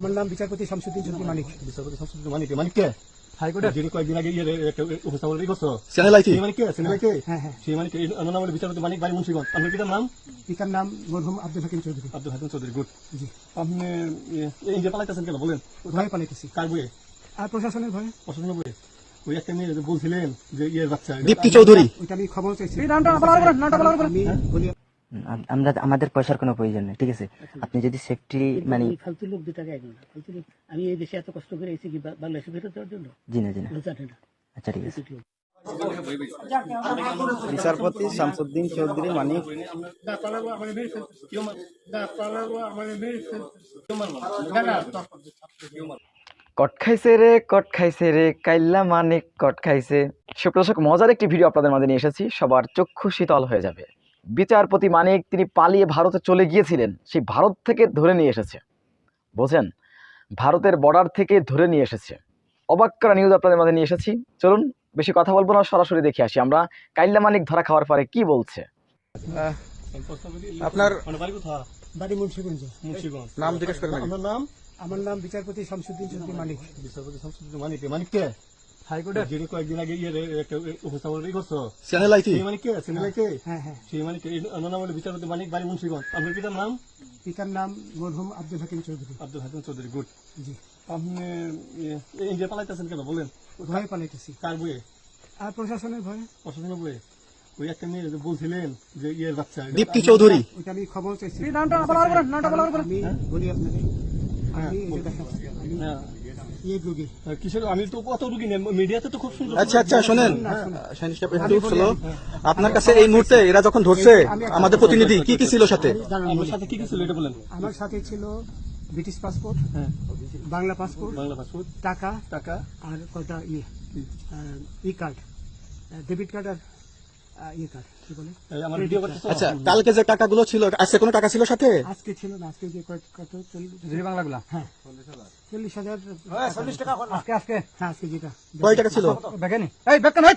আমার নাম বিচারপতি শামসুদ্দিন চৌধুরী মানিক। বিচারপতি শামসুদ্দিন মানিক মানিক কে? হাইকোর্টের যিনি কয়েকদিন আগে ইয়ে একটা উপস্থাপন করছ চ্যানেল মানিক কে? হ্যাঁ হ্যাঁ। সেই মানিক আমার নাম হলো বিচারপতি মানিক বাড়ি মুন্সিগঞ্জ। আপনার পিতার নাম? পিতার নাম মরহুম আব্দুল হাকিম চৌধুরী। আব্দুল হাকিম চৌধুরী গুড। জি। আপনি ইয়ে, এই যে পালাইতেছেন কেন? বলেন। ভয়ে পালাইতেছি। কার বইয়ে আর প্রশাসনের ভয়ে। প্রশাসনের বইয়ে ওই একটা মেয়ে যে বলছিলেন যে ইয়ের বাচ্চা দীপ্তি চৌধুরী। ওইটা আমি খবর চাইছি। আমরা আমাদের পয়সার কোনো প্রয়োজন নেই ঠিক আছে? আপনি যদি সেফটি মানে ফালতু লোক দু টাকা একজন ফালতু লোক। আমি এই দেশে এত কষ্ট করে এসেছি কি বাংলাদেশে ফেরত দেওয়ার জন্য? জি না জি না। না। আচ্ছা ঠিক আছে। বিচারপতি শামসুদ্দিন চৌধুরী মানিক। কট খাইছে রে কট খাইছে রে কাইল্লা মানিক কট খাইছে। সুপ্রদর্শক মজার একটি ভিডিও আপনাদের মাঝে নিয়ে এসেছি সবার চক্ষু শীতল হয়ে যাবে। বিচারপতি মানিক তিনি পালিয়ে ভারতে চলে গিয়েছিলেন সেই ভারত থেকে ধরে নিয়ে এসেছে। বোঝেন ভারতের বর্ডার থেকে ধরে নিয়ে এসেছে। অবাক করা নিউজ আপনাদের মাঝে নিয়ে এসেছি। চলুন বেশি কথা বলব না সরাসরি দেখে আসি আমরা। কাইল্লা মানিক ধরা খাওয়ার পরে কি বলছে? আপনার বাড়ি মুন্সিগঞ্জ। মুন্সিগঞ্জ। নাম জিজ্ঞেস করেন। আপনার নাম? আমার নাম বিচারপতি শামসুদ্দিন মানিক। বিচারপতি শামসুদ্দিন মানিক। মানিক কে? হাইকোর্টের যিনি কয়েকদিন আগে ইয়ে একটা উপস্থাপন করছ সেই মানিক কে চ্যানেল হ্যাঁ হ্যাঁ সেই মানিক বিচারপতি বাড়ি মুন্সিগঞ্জ। আপনার পিতার নাম? পিতার নাম মরহুম আব্দুল হাকিম চৌধুরী। আব্দুল হাকিম চৌধুরী গুড জি। আপনি পালাইতেছেন কেন বলেন? ভয়ে পালাইতেছি। কার বইয়ে আর প্রশাসনের ভয়ে। প্রশাসনের বইয়ে ওই একটা মেয়ে যে বলছিলেন যে ইয়ের বাচ্চা দীপ্তি চৌধুরী। ওইটা আমি খবর চাইছি। আমি হ্যাঁ। আমি তো কত রুগী নেই মিডিয়াতে তো খুব সুন্দর আচ্ছা আচ্ছা শোনেন শাহিন সাহেব, একটু slow। আপনার কাছে এই মুহূর্তে এরা যখন ধরছে আমাদের প্রতিনিধি কি কি ছিল সাথে? আমার সাথে কি কি ছিল আমার সাথে ছিল ব্রিটিশ পাসপোর্ট হ্যাঁ। বাংলা পাসপোর্ট বাংলা পাসপোর্ট টাকা টাকা। আর কটা ইয়ে ই কার্ড ডেবিট কার্ড আর ইয়ে কার্ড কি বলে? আমার ভিডিও করতেছ? আচ্ছা কালকে যে টাকাগুলো ছিল আজকে কোনো টাকা ছিল সাথে? আজকে ছিল না আজকে যে কত কত? চল্লিশ বাংলাগুলা। হ্যাঁ। চল্লিশ হাজার চল্লিশ টাকা আজকে আজকে হ্যাঁ আজকে যেটা। কয় টাকা ছিল? বেকানি এই বেকান এই বেকান বেকান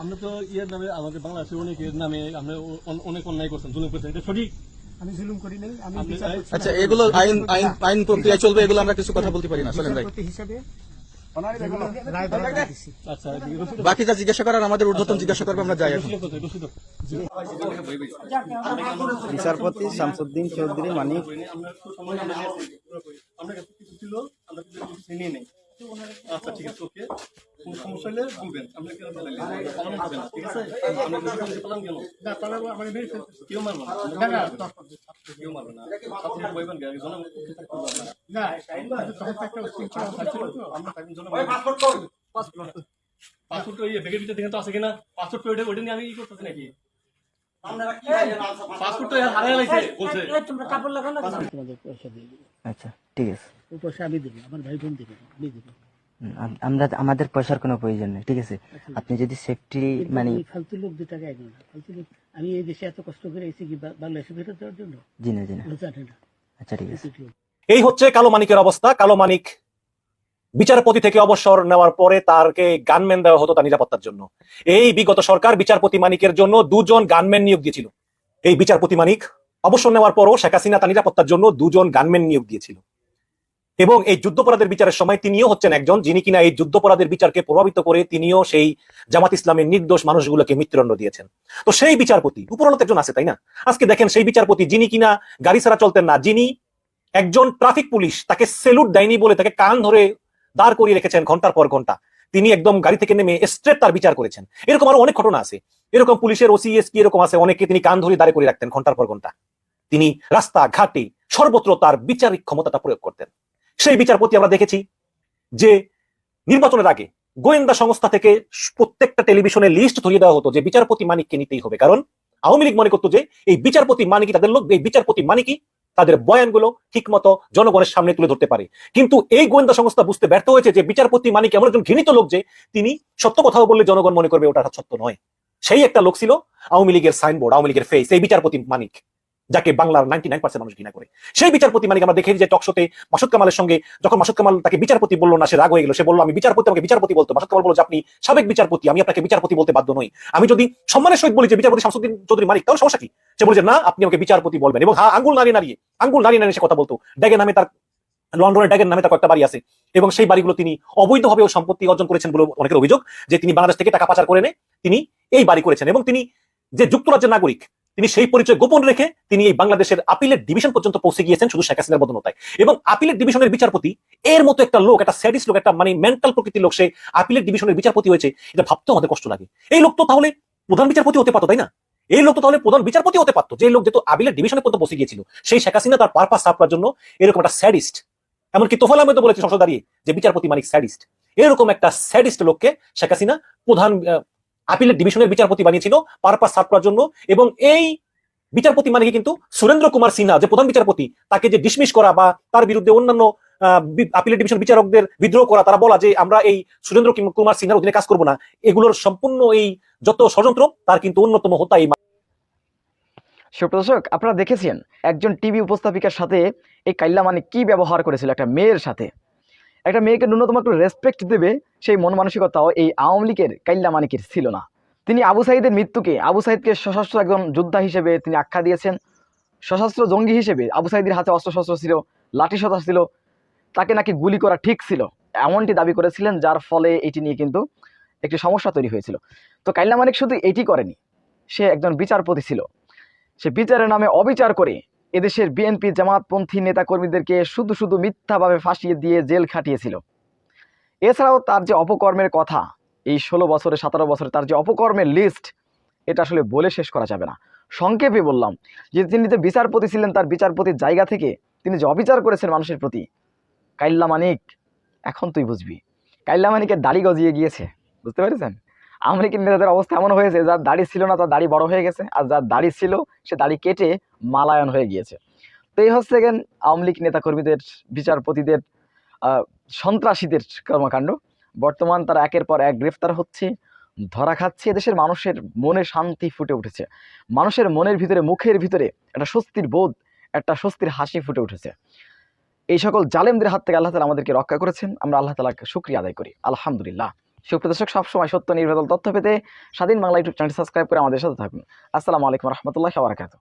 আমরা তো ইয়ের নামে আমাদের বাংলাদেশের অনেকের নামে আমরা অনেক অন্যায় করছেন জুলুম করছেন এটা সঠিক? আমি জুলুম করি নাই আমি। আচ্ছা এগুলো আইন আইন আইন প্রক্রিয়া চলবে এগুলো আমরা কিছু কথা বলতে পারি না চলেন ভাই। হিসাবে। আচ্ছা রসিদ বাকি যা জিজ্ঞাসা করার আমাদের ঊর্ধ্বতন জিজ্ঞাসা করবে আমরা যাই বিচারপতি শামসুদ্দিন চৌধুরী মানিক। আমরা সময় আমরা আমরা কাছে কিছু ছিল আমরা কিছু কিছু নেই। আচ্ছা ঠিক আছে ওকে। কোন সমস্যা হলে বলবেন। আমরা কেন পালন করবেন ঠিক আছে? আমরা কিছু কিছু পালন কেন? না পালন আমার মেরে কেউ মারবে না। না কেউ মারবে না। আপনি বইবেন গাড়ি জন্য না তখন একটা শৃঙ্খলা থাকছিল তো। আমরা তাই জন্য পাসপোর্ট ইয়ে ব্যাগের ভিতরে দেখেন তো আছে কিনা? পাসপোর্ট ওইটা ওইটা নিয়ে আমি ই করতেছি নাকি? পাসপোর্ট? তো হারাই লাইছে বলছে। তোমরা কাপড় লাগাও না তোমাদের পয়সা দিয়ে দিবে আচ্ছা ঠিক আছে। পয়সা আমি দেবো আমার ভাই বোন দেবে আমি দেবো। আমরা আমাদের পয়সার কোনো প্রয়োজন নেই ঠিক আছে? আপনি যদি সেফটি মানে ফালতু লোক দু টাকা একজন ফালতু লোক আমি এই দেশে এত কষ্ট করে এসেছি কি বাংলাদেশে ফেরত দেওয়ার জন্য? জি না জি না। না। আচ্ছা ঠিক আছে। এই হচ্ছে কালো মানিকের অবস্থা। কালো মানিক বিচারপতি থেকে অবসর নেওয়ার পরে তারকে গানম্যান দেওয়া হতো তার নিরাপত্তার জন্য। এই বিগত সরকার বিচারপতি মানিকের জন্য দুজন গানম্যান নিয়োগ দিয়েছিল। এই বিচারপতি মানিক অবসর নেওয়ার পরও শেখ হাসিনা তার নিরাপত্তার জন্য দুজন গানম্যান নিয়োগ দিয়েছিল। এবং এই যুদ্ধপরাধের বিচারের সময় তিনিও হচ্ছেন একজন যিনি কিনা এই যুদ্ধপরাধের বিচারকে প্রভাবিত করে তিনিও সেই জামাত ইসলামের নির্দোষ মানুষগুলোকে মৃত্যুদণ্ড দিয়েছেন। তো সেই বিচারপতি উপরনত একজন আছে, তাই না? আজকে দেখেন সেই বিচারপতি যিনি কিনা গাড়ি ছাড়া চলতেন না, যিনি একজন ট্রাফিক পুলিশ তাকে সেলুট দেয়নি বলে তাকে কান ধরে দাঁড় করিয়ে রেখেছেন ঘণ্টার পর ঘণ্টা। তিনি একদম গাড়ি থেকে নেমে স্ট্রেট তার বিচার করেছেন। এরকম আরও অনেক ঘটনা আছে। এরকম পুলিশের ওসি এসপি এরকম আছে অনেকে তিনি কান ধরে দাঁড়িয়ে করে রাখতেন ঘণ্টার পর ঘণ্টা। তিনি রাস্তা ঘাটে সর্বত্র তার বিচারিক ক্ষমতাটা প্রয়োগ করতেন। সেই বিচারপতি আমরা দেখেছি যে নির্বাচনের আগে গোয়েন্দা সংস্থা থেকে প্রত্যেকটা টেলিভিশনে লিস্ট ধরিয়ে দেওয়া হতো যে বিচারপতি মানিককে নিতেই হবে। কারণ আওয়ামী লীগ মনে করতো যে এই বিচারপতি মানিকই তাদের লোক, এই বিচারপতি মানিকই তাদের বয়ানগুলো ঠিক মতো জনগণের সামনে তুলে ধরতে পারে। কিন্তু এই গোয়েন্দা সংস্থা বুঝতে ব্যর্থ হয়েছে যে বিচারপতি মানিক এমন একজন ঘৃণিত লোক যে তিনি সত্য কথাও বললে জনগণ মনে করবে ওটা সত্য নয়। সেই একটা লোক ছিল আওয়ামী লীগের সাইনবোর্ড, আওয়ামী লীগের ফেস এই বিচারপতি মানিক। যাকে বাংলার নাইনটি নাইন পার্সেন্ট মানুষ ঘৃণা করে। সেই বিচারপতি মানিক আমরা দেখেছি যে টকশোতে মাসুদ কামালের সঙ্গে, যখন মাসুদ কামাল তাকে বিচারপতি বলল না, সে রাগ হয়ে গেল। সে বলল, আমি বিচারপতি, আমাকে বিচারপতি বলতো। মাসুদ কামাল বলল যে, আপনি সাবেক বিচারপতি, আমি আপনাকে বিচারপতি বলতে বাধ্য নই। আমি যদি সম্মানের সহিত বলি যে, বিচারপতি শামসুদ্দিন চৌধুরী মানিক তাহলে সমস্যা কি? সে বলে যে, না, আপনি আমাকে বিচারপতি বলবেন। এবং হ্যাঁ আঙ্গুল নাড়িয়ে নাড়িয়ে, আঙ্গুল নাড়িয়ে নাড়িয়ে সে কথা বলতো। ড্যাগের নামে তার, লন্ডনের ড্যাগের নামে তার কয়েকটা বাড়ি আছে। এবং সেই বাড়িগুলো তিনি অবৈধভাবে সম্পত্তি অর্জন করেছেন বলে অনেকের অভিযোগ যে, তিনি বাংলাদেশ থেকে টাকা পাচার করে এনে তিনি এই বাড়ি করেছেন। এবং তিনি যে, যুক্তরাজ্যের নাগরিক তিনি সেই পরিচয় গোপন রেখে তিনি এই বাংলাদেশের আপিলের ডিভিশন পর্যন্ত পৌঁছে গিয়েছেন শুধু শেখ হাসিনার বদনতায় এবং আপিলের ডিভিশনের বিচারপতি, এর মতো একটা লোক, একটা স্যাডিস লোক, একটা মানে মেন্টাল প্রকৃতির লোক, সে আপিলের ডিভিশনের বিচারপতি হয়েছে, এটা ভাবতেও আমাদের কষ্ট লাগে। এই লোক তো তাহলে প্রধান বিচারপতি হতে পারতো, তাই না? এই লোক তো তাহলে প্রধান বিচারপতি হতে পারতো, যে লোক যেহেতু আপিলের ডিভিশনে পর্যন্ত পৌঁছে গিয়েছিল, সেই শেখ হাসিনা তার পারপাস করার জন্য এরকম একটা স্যাডিস্ট, এমনকি তোফাল আহমেদ বলেছে সংসদ দাঁড়িয়ে, যে বিচারপতি মানিক স্যাডিস্ট। এরকম একটা স্যাডিস্ট লোককে শেখ হাসিনা প্রধান আপিলের ডিভিশনের বিচারপতি বানিয়েছিল পারপাস সার্ভ করার জন্য। এবং এই বিচারপতি মানে কিন্তু সুরেন্দ্র কুমার সিনহা, যে প্রধান বিচারপতি, তাকে যে ডিসমিস করা বা তার বিরুদ্ধে অন্যান্য আপিলের ডিভিশন বিচারকদের বিদ্রোহ করা, তারা বলা যে আমরা এই সুরেন্দ্র কুমার সিনহার অধীনে কাজ করব না। এগুলোর সম্পূর্ণ এই যত ষড়যন্ত্র, তার কিন্তু অন্যতম হত্যা এই সুপ্রদর্শক আপনারা দেখেছেন, একজন টিভি উপস্থাপিকার সাথে এই কাইল্লা মানে কি ব্যবহার করেছিল, একটা মেয়ের সাথে। একটা মেয়েকে ন্যূনতম একটু রেসপেক্ট দেবে, সেই মন মানসিকতাও এই আওয়ামী লীগের কাইল্লা মানিকের ছিল না। তিনি আবু সাইদের মৃত্যুকে, আবু সাইদকে সশস্ত্র একজন যোদ্ধা হিসেবে তিনি আখ্যা দিয়েছেন। সশস্ত্র জঙ্গি হিসেবে আবু সাইদের হাতে অস্ত্রশস্ত্র ছিল, লাঠি সদা ছিল, তাকে নাকি গুলি করা ঠিক ছিল। এমনটি দাবি করেছিলেন, যার ফলে এটি নিয়ে কিন্তু একটি সমস্যা তৈরি হয়েছিল। তো কাইল্লা মানিক শুধু এটি করেনি, সে একজন বিচারপতি ছিল। সে বিচারের নামে অবিচার করে এদেশের বিএনপি জামাতপন্থী নেতাকর্মীদেরকে শুধু শুধু মিথ্যাভাবে ফাঁসিয়ে দিয়ে জেল খাটিয়েছিল। এছাড়াও তার যে অপকর্মের কথা, এই ষোলো বছরে সতেরো বছরে তার যে অপকর্মের লিস্ট এটা আসলে বলে শেষ করা যাবে না। সংক্ষেপে বললাম যে তিনি যে বিচারপতি ছিলেন, তার বিচারপতির জায়গা থেকে তিনি যে অবিচার করেছেন মানুষের প্রতি, কাইল্লা মানিক, এখন তুই বুঝবি। কাইল্লা মানিকের দাড়ি গজিয়ে গিয়েছে, বুঝতে পেরেছেন? আমেরিকান নেতাদের অবস্থা এমন হয়েছে, যার দাড়ি ছিল না, তার দাড়ি বড় হয়ে গেছে, আর যার দাড়ি ছিল, সে দাড়ি কেটে মালায়ন হয়ে গিয়েছে। তো এই হচ্ছে গেন আওয়ামী লীগ নেতাকর্মীদের, বিচারপতিদের সন্ত্রাসীদের কর্মকাণ্ড। বর্তমান তারা একের পর এক গ্রেফতার হচ্ছে, ধরা খাচ্ছে দেশের মানুষের মনে শান্তি ফুটে উঠেছে। মানুষের মনের ভিতরে, মুখের ভিতরে একটা স্বস্তির বোধ, একটা স্বস্তির হাসি ফুটে উঠেছে। এই সকল জালেমদের হাত থেকে আল্লাহ তালা আমাদেরকে রক্ষা করেছেন, আমরা আল্লাহ তালাকে শুক্রিয়া আদায় করি। আলহামদুলিল্লাহ। সুপ্রদর্শক সবসময় সত্য নির্ভেদল তথ্য পেতে স্বাধীন বাংলা ইউটিউব চ্যানেল সাবস্ক্রাইব করে আমাদের সাথে থাকুন। আসসালামু আলাইকুম রহমতুল্লাহ বারাকাতু